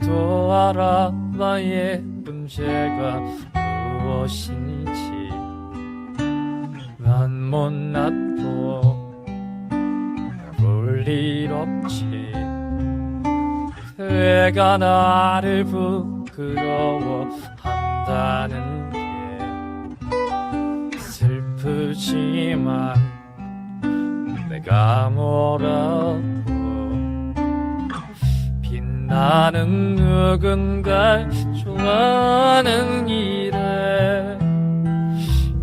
알아 나의 문제가 무엇인지. 난 못났고 볼일 없지. 내가 나를 부끄러워한다는 게 슬프지만 내가 뭐라고 빛 나는 누군가 좋아하는 일에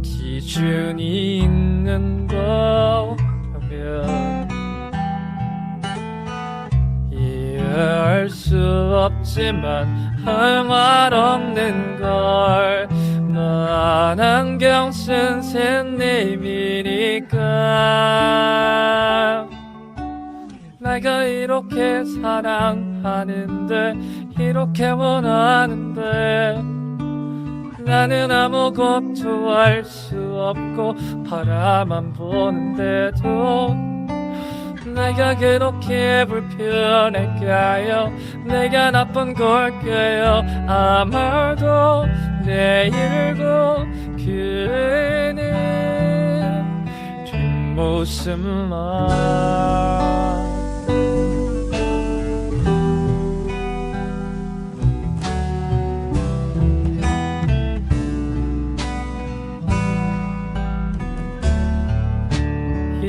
기준이 있는 거라면 이해할 수 없지만 할 말 없는 걸. 넌 안경 쓴 샌님이니까 내가 이렇게 사랑하는데 이렇게 원하는데 나는 아무것도 할수 없고 바라만 보는데도 내가 그렇게 불편할까요? 내가 나쁜 걸까요? 아마도 내일도 그는 뒷모습만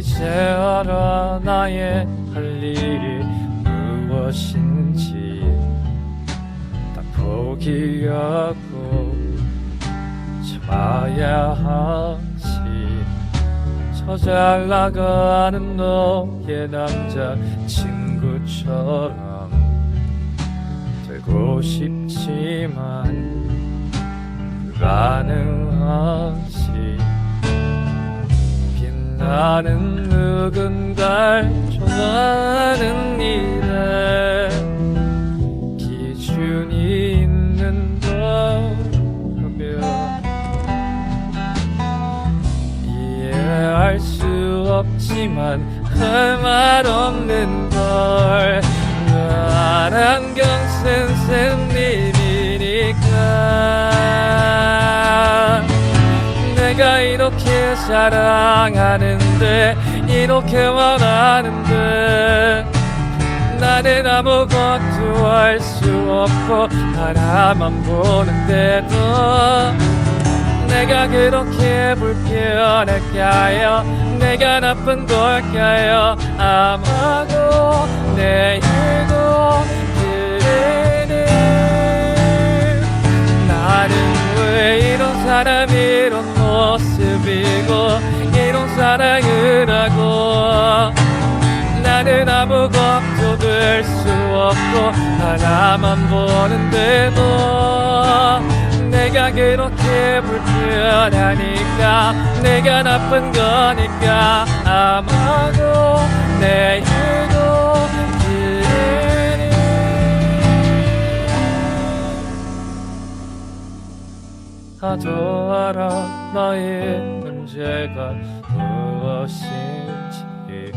이제 알아 나의 할 일이 무엇인지 다 포기하고 참아야 하지. 저 잘 나가는 너의 남자 친구처럼 되고 싶지만 불가능하지. 빛 나는 누군가를 좋아하는 일에 기준이 있는 거라면 이해할 수 없지만 할 말 없는 걸 안경 쓴 쌤님이 사랑하는데 이렇게 원하는데. 나는 아무것도 할 수 없고 바라만 보는데도. 내가 그렇게 불편할까요. 내가 나쁜 걸까요? 아마도 내일도 그래는 나는 왜 이런 사람이 모습이고 이런 사랑을 하고 나는 아무것도 될수 없고 하나만 보는데도 내가 그렇게 불편하니까 내가 나쁜 거니까 아마도 내 나도 알아 너의 문제가 무엇인지